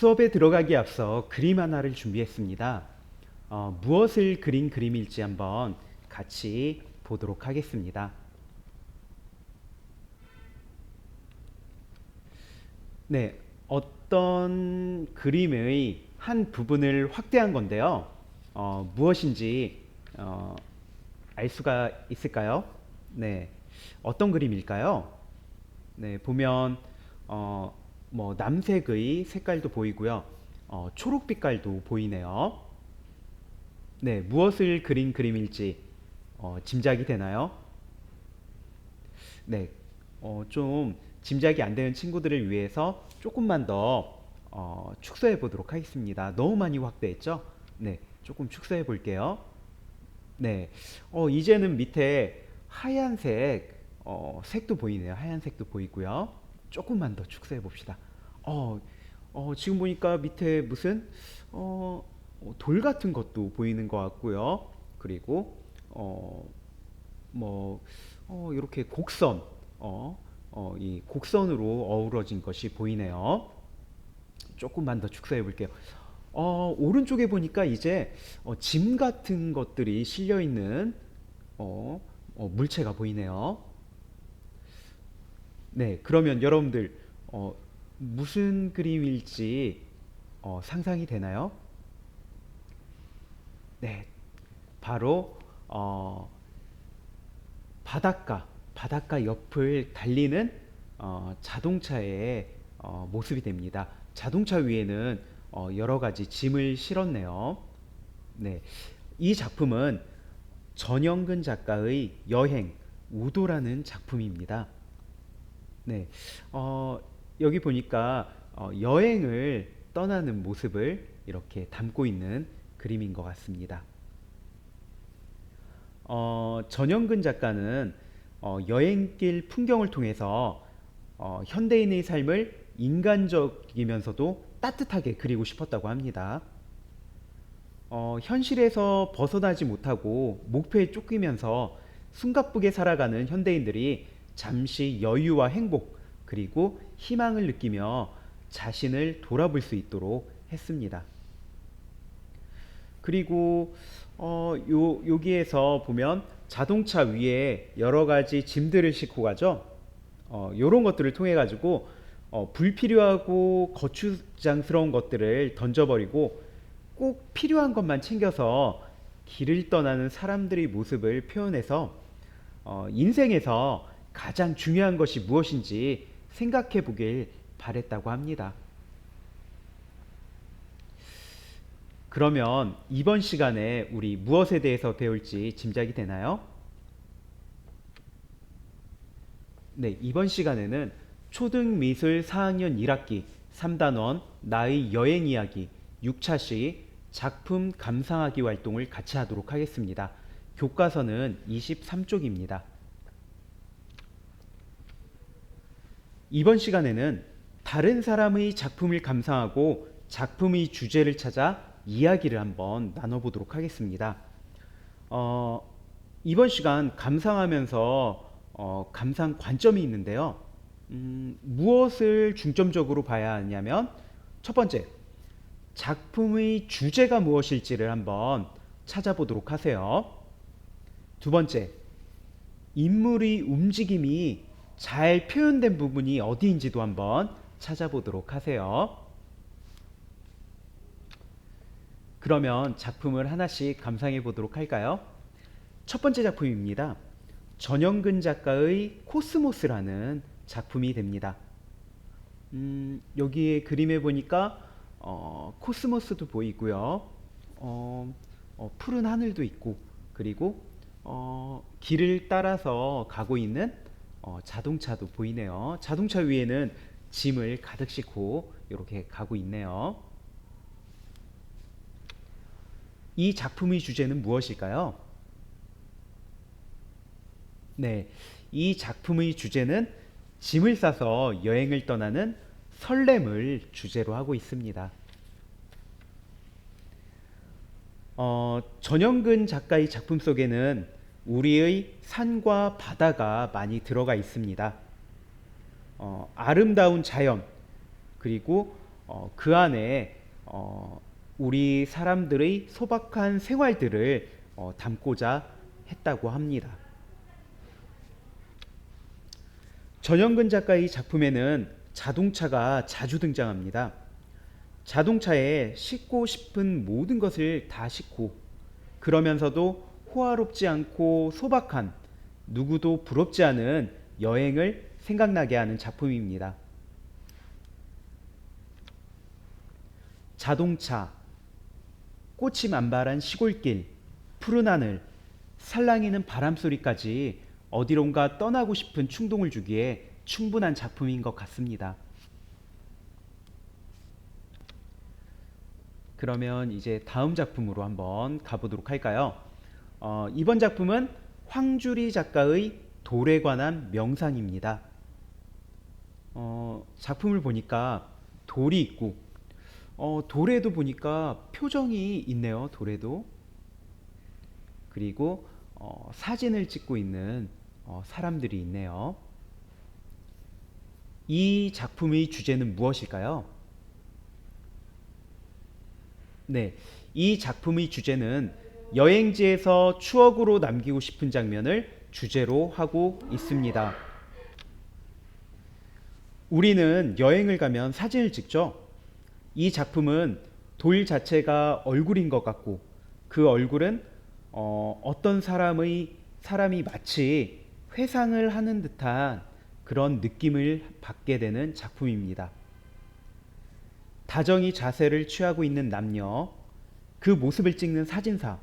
수업에 들어가기 앞서 그림 하나를 준비했습니다. 어, 무엇을 그린 그림일지 한번 같이 보도록 하겠습니다. 네, 어떤 그림의 한 부분을 확대한 건데요. 어, 무엇인지 어, 알 수가 있을까요? 네, 어떤 그림일까요? 네, 보면 어, 뭐 남색의 색깔도 보이고요. 어, 초록 빛깔도 보이네요. 네, 무엇을 그린 그림일지 어, 짐작이 되나요? 네, 어, 좀 짐작이 안 되는 친구들을 위해서 조금만 더 어, 축소해 보도록 하겠습니다. 너무 많이 확대했죠? 네, 조금 축소해 볼게요. 네, 어, 이제는 밑에 하얀색 어, 색도 보이네요. 하얀색도 보이고요. 조금만 더 축소해 봅시다. 어, 어, 지금 보니까 밑에 무슨 어, 어, 돌 같은 것도 보이는 것 같고요. 그리고 어, 뭐 어, 이렇게 곡선, 어, 어, 이 곡선으로 어우러진 것이 보이네요. 조금만 더 축소해 볼게요. 어, 오른쪽에 보니까 이제 어, 짐 같은 것들이 실려 있는 어, 어, 물체가 보이네요. 네, 그러면 여러분들 어, 무슨 그림일지 어, 상상이 되나요? 네, 바로 어, 바닷가, 바닷가 옆을 달리는 어, 자동차의 어, 모습이 됩니다. 자동차 위에는 어, 여러 가지 짐을 실었네요. 네, 이 작품은 전영근 작가의 여행 우도라는 작품입니다. 네, 어, 여기 보니까 어, 여행을 떠나는 모습을 이렇게 담고 있는 그림인 것 같습니다. 어, 전영근 작가는 어, 여행길 풍경을 통해서 어, 현대인의 삶을 인간적이면서도 따뜻하게 그리고 싶었다고 합니다. 어, 현실에서 벗어나지 못하고 목표에 쫓기면서 숨가쁘게 살아가는 현대인들이 잠시 여유와 행복 그리고 희망을 느끼며 자신을 돌아볼 수 있도록 했습니다. 그리고 어, 요, 여기에서 보면 자동차 위에 여러 가지 짐들을 싣고 가죠. 어, 요런 것들을 통해 가지고 어, 불필요하고 거추장스러운 것들을 던져버리고 꼭 필요한 것만 챙겨서 길을 떠나는 사람들의 모습을 표현해서 어, 인생에서 가장 중요한 것이 무엇인지 생각해 보길 바랬다고 합니다. 그러면 이번 시간에 우리 무엇에 대해서 배울지 짐작이 되나요? 네, 이번 시간에는 초등미술 4학년 1학기 3단원 나의 여행 이야기 6차 시 작품 감상하기 활동을 같이 하도록 하겠습니다. 교과서는 23쪽입니다. 이번 시간에는 다른 사람의 작품을 감상하고 작품의 주제를 찾아 이야기를 한번 나눠보도록 하겠습니다. 어, 이번 시간 감상하면서 어, 감상 관점이 있는데요. 음, 무엇을 중점적으로 봐야 하냐면 첫 번째 작품의 주제가 무엇일지를 한번 찾아보도록 하세요. 두 번째 인물의 움직임이 잘 표현된 부분이 어디인지도 한번 찾아보도록 하세요. 그러면 작품을 하나씩 감상해 보도록 할까요? 첫 번째 작품입니다. 전영근 작가의 코스모스라는 작품이 됩니다. 음, 여기에 그림에 보니까 어, 코스모스도 보이고요. 어, 어, 푸른 하늘도 있고 그리고 어, 길을 따라서 가고 있는 어, 자동차도 보이네요. 자동차 위에는 짐을 가득 싣고 이렇게 가고 있네요. 이 작품의 주제는 무엇일까요? 네, 이 작품의 주제는 짐을 싸서 여행을 떠나는 설렘을 주제로 하고 있습니다. 어, 전영근 작가의 작품 속에는 우리의 산과 바다가 많이 들어가 있습니다. 어, 아름다운 자연 그리고 어, 그 안에 어, 우리 사람들의 소박한 생활들을 어, 담고자 했다고 합니다. 전영근 작가의 작품에는 자동차가 자주 등장합니다. 자동차에 싣고 싶은 모든 것을 다 싣고 그러면서도 호화롭지 않고 소박한 누구도 부럽지 않은 여행을 생각나게 하는 작품입니다. 자동차, 꽃이 만발한 시골길, 푸른 하늘, 살랑이는 바람 소리까지 어디론가 떠나고 싶은 충동을 주기에 충분한 작품인 것 같습니다. 그러면 이제 다음 작품으로 한번 가보도록 할까요? 어, 이번 작품은 황주리 작가의 돌에 관한 명상입니다. 어, 작품을 보니까 돌이 있고 어, 돌에도 보니까 표정이 있네요. 돌에도 그리고 어, 사진을 찍고 있는 어, 사람들이 있네요. 이 작품의 주제는 무엇일까요? 네, 이 작품의 주제는 여행지에서 추억으로 남기고 싶은 장면을 주제로 하고 있습니다. 우리는 여행을 가면 사진을 찍죠. 이 작품은 돌 자체가 얼굴인 것 같고 그 얼굴은 어, 어떤 사람의 사람이 마치 회상을 하는 듯한 그런 느낌을 받게 되는 작품입니다. 다정히 자세를 취하고 있는 남녀, 그 모습을 찍는 사진사,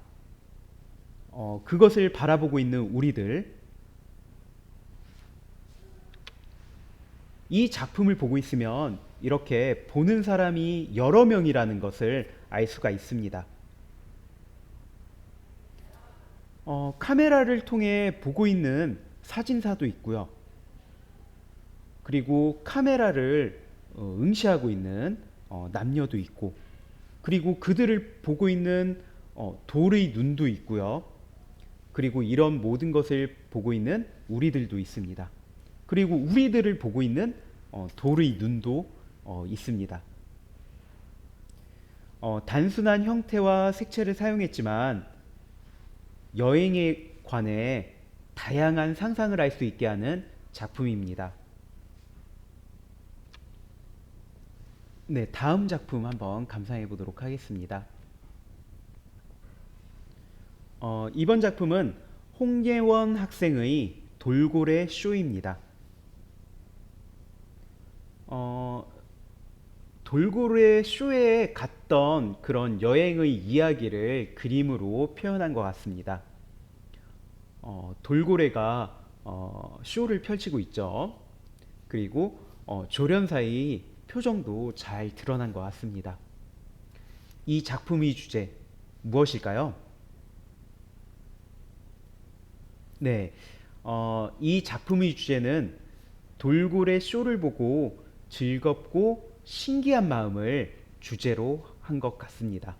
어, 그것을 바라보고 있는 우리들, 이 작품을 보고 있으면 이렇게 보는 사람이 여러 명이라는 것을 알 수가 있습니다. 어, 카메라를 통해 보고 있는 사진사도 있고요. 그리고 카메라를 어, 응시하고 있는 어, 남녀도 있고, 그리고 그들을 보고 있는 어, 돌의 눈도 있고요. 그리고 이런 모든 것을 보고 있는 우리들도 있습니다. 그리고 우리들을 보고 있는 어, 돌의 눈도 어, 있습니다. 어, 단순한 형태와 색채를 사용했지만 여행에 관해 다양한 상상을 할 수 있게 하는 작품입니다. 네, 다음 작품 한번 감상해 보도록 하겠습니다. 어, 이번 작품은 홍예원 학생의 돌고래 쇼입니다. 어, 돌고래 쇼에 갔던 그런 여행의 이야기를 그림으로 표현한 것 같습니다. 어, 돌고래가 어, 쇼를 펼치고 있죠. 그리고 어, 조련사의 표정도 잘 드러난 것 같습니다. 이 작품의 주제 무엇일까요? 네, 어, 이 작품의 주제는 돌고래 쇼를 보고 즐겁고 신기한 마음을 주제로 한 것 같습니다.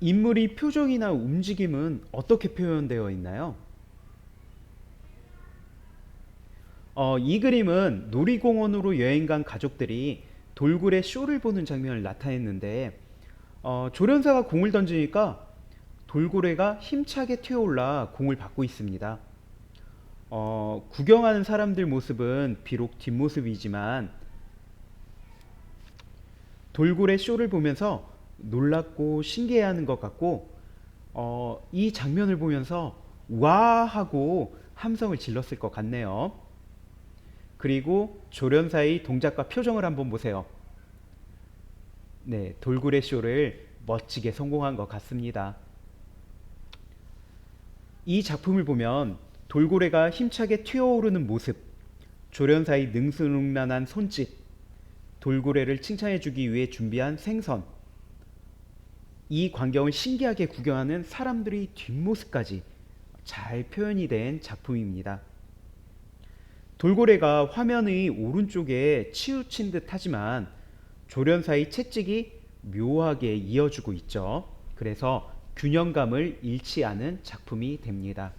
인물의 표정이나 움직임은 어떻게 표현되어 있나요? 어, 이 그림은 놀이공원으로 여행 간 가족들이 돌고래 쇼를 보는 장면을 나타냈는데 어, 조련사가 공을 던지니까 돌고래가 힘차게 튀어올라 공을 받고 있습니다. 어, 구경하는 사람들 모습은 비록 뒷모습이지만 돌고래 쇼를 보면서 놀랍고 신기해하는 것 같고 어, 이 장면을 보면서 와 하고 함성을 질렀을 것 같네요. 그리고 조련사의 동작과 표정을 한번 보세요. 네, 돌고래 쇼를 멋지게 성공한 것 같습니다. 이 작품을 보면 돌고래가 힘차게 튀어오르는 모습, 조련사의 능수능란한 손짓, 돌고래를 칭찬해주기 위해 준비한 생선, 이 광경을 신기하게 구경하는 사람들의 뒷모습까지 잘 표현이 된 작품입니다. 돌고래가 화면의 오른쪽에 치우친 듯 하지만 조련사의 채찍이 묘하게 이어주고 있죠. 그래서 균형감을 잃지 않은 작품이 됩니다.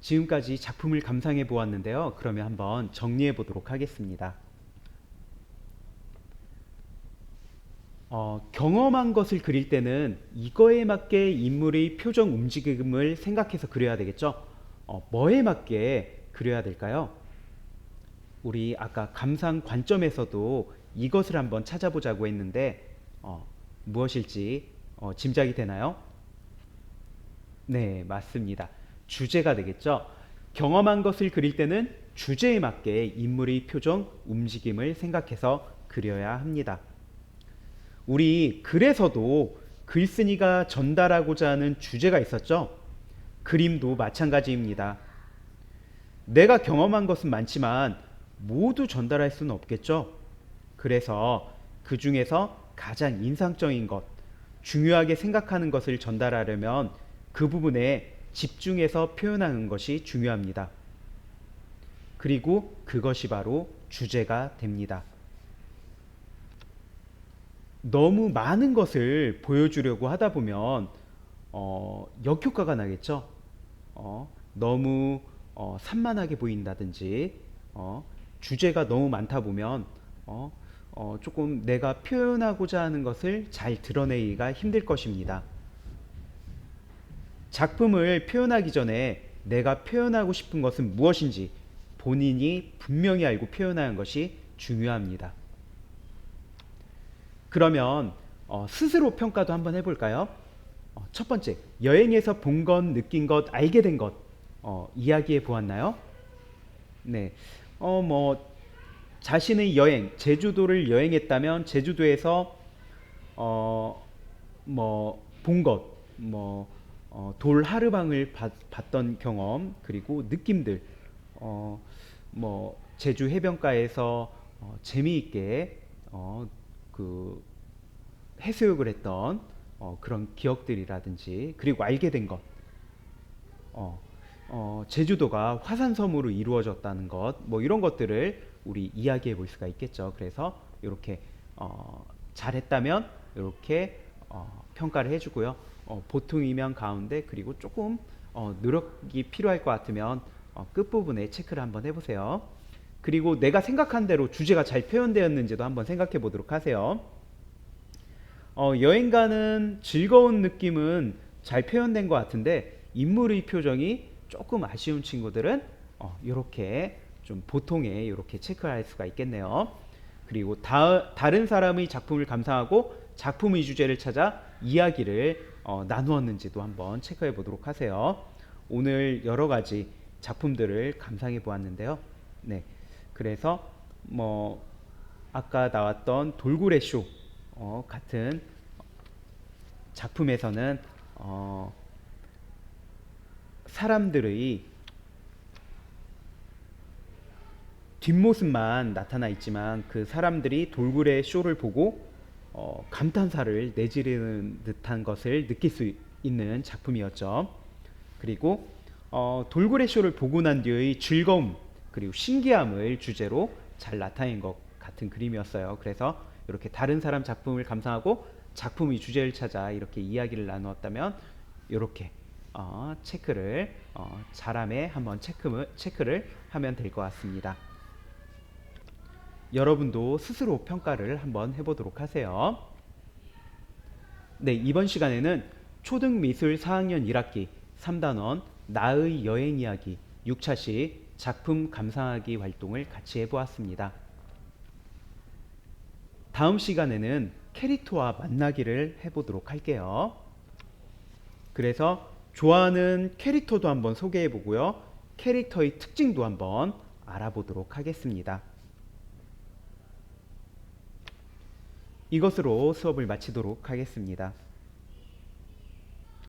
지금까지 작품을 감상해 보았는데요. 그러면 한번 정리해 보도록 하겠습니다. 어, 경험한 것을 그릴 때는 이거에 맞게 인물의 표정 움직임을 생각해서 그려야 되겠죠. 어, 뭐에 맞게 그려야 될까요? 우리 아까 감상 관점에서도 이것을 한번 찾아보자고 했는데 어, 무엇일지 어, 짐작이 되나요? 네, 맞습니다. 주제가 되겠죠. 경험한 것을 그릴 때는 주제에 맞게 인물의 표정, 움직임을 생각해서 그려야 합니다. 우리 글에서도 글쓴이가 전달하고자 하는 주제가 있었죠. 그림도 마찬가지입니다. 내가 경험한 것은 많지만 모두 전달할 수는 없겠죠. 그래서 그 중에서 가장 인상적인 것, 중요하게 생각하는 것을 전달하려면 그 부분에 집중해서 표현하는 것이 중요합니다. 그리고 그것이 바로 주제가 됩니다. 너무 많은 것을 보여주려고 하다 보면 어, 역효과가 나겠죠. 어, 너무 어, 산만하게 보인다든지 어, 주제가 너무 많다 보면 어, 어, 조금 내가 표현하고자 하는 것을 잘 드러내기가 힘들 것입니다. 작품을 표현하기 전에 내가 표현하고 싶은 것은 무엇인지 본인이 분명히 알고 표현하는 것이 중요합니다. 그러면 어, 스스로 평가도 한번 해볼까요? 어, 첫 번째, 여행에서 본 것, 느낀 것, 알게 된 것, 어, 이야기해 보았나요? 네, 어, 뭐, 자신의 여행, 제주도를 여행했다면, 제주도에서, 어, 뭐, 본 것, 뭐, 어, 돌 하르방을 봤, 봤던 경험, 그리고 느낌들, 어, 뭐, 제주 해변가에서 어, 재미있게, 어, 그, 해수욕을 했던 어, 그런 기억들이라든지 그리고 알게 된 것, 어, 어, 제주도가 화산섬으로 이루어졌다는 것, 뭐 이런 것들을 우리 이야기해 볼 수가 있겠죠. 그래서 이렇게 어, 잘했다면 이렇게 어, 평가를 해주고요. 어, 보통이면 가운데 그리고 조금 어, 노력이 필요할 것 같으면 어, 끝 부분에 체크를 한번 해보세요. 그리고 내가 생각한 대로 주제가 잘 표현되었는지도 한번 생각해 보도록 하세요. 어, 여행 가는 즐거운 느낌은 잘 표현된 것 같은데 인물의 표정이 조금 아쉬운 친구들은 어, 이렇게 좀 보통에 이렇게 체크할 수가 있겠네요. 그리고 다, 다른 사람의 작품을 감상하고 작품의 주제를 찾아 이야기를 어, 나누었는지도 한번 체크해 보도록 하세요. 오늘 여러 가지 작품들을 감상해 보았는데요. 네, 그래서 뭐 아까 나왔던 돌고래 쇼 어, 같은 작품에서는 어, 사람들의 뒷모습만 나타나 있지만 그 사람들이 돌고래 쇼를 보고 어, 감탄사를 내지르는 듯한 것을 느낄 수 있는 작품이었죠. 그리고 어, 돌고래 쇼를 보고 난 뒤의 즐거움 그리고 신기함을 주제로 잘 나타낸 것 같은 그림이었어요. 그래서 이렇게 다른 사람 작품을 감상하고 작품의 주제를 찾아 이렇게 이야기를 나누었다면 이렇게 어, 체크를 어, 잘함에 한번 체크, 체크를 하면 될 것 같습니다. 여러분도 스스로 평가를 한번 해보도록 하세요. 네, 이번 시간에는 초등미술 4학년 1학기 3단원 나의 여행 이야기 6차시 작품 감상하기 활동을 같이 해보았습니다. 다음 시간에는 캐릭터와 만나기를 해보도록 할게요. 그래서 좋아하는 캐릭터도 한번 소개해 보고요. 캐릭터의 특징도 한번 알아보도록 하겠습니다. 이것으로 수업을 마치도록 하겠습니다.